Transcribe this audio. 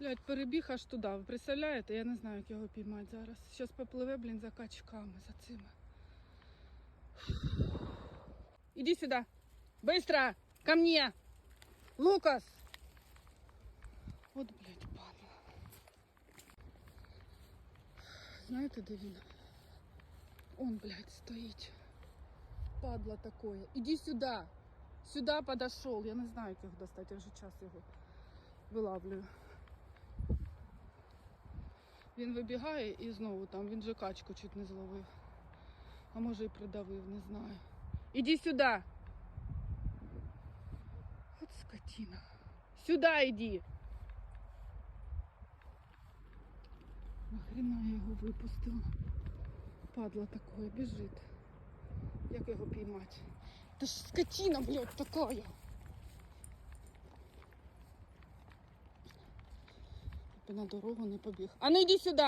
Блядь, перебіг аж туди. Ви представляєте? Я не знаю, як його піймати зараз. Щас попливе, блін, за качками, за цими. Іди сюди. Быстро! Ко мне! Лукас! От, блядь, падла. Знаєте, де він? Он, блядь, стоїть. Падла такое. Иди сюда. Сюда подошел. Я не знаю, як його достати. Я вже час його вилавлюю. Він вибігає і знову там, він же качку чуть не зловив. А може і придавив, не знаю. Іди сюди. От скотина. Сюди йди. Нахрена я його випустила. Падла такое, біжить. Як його піймати? Та ж скотина, блядь, такая. На дорогу не побіг. А ну йди сюди.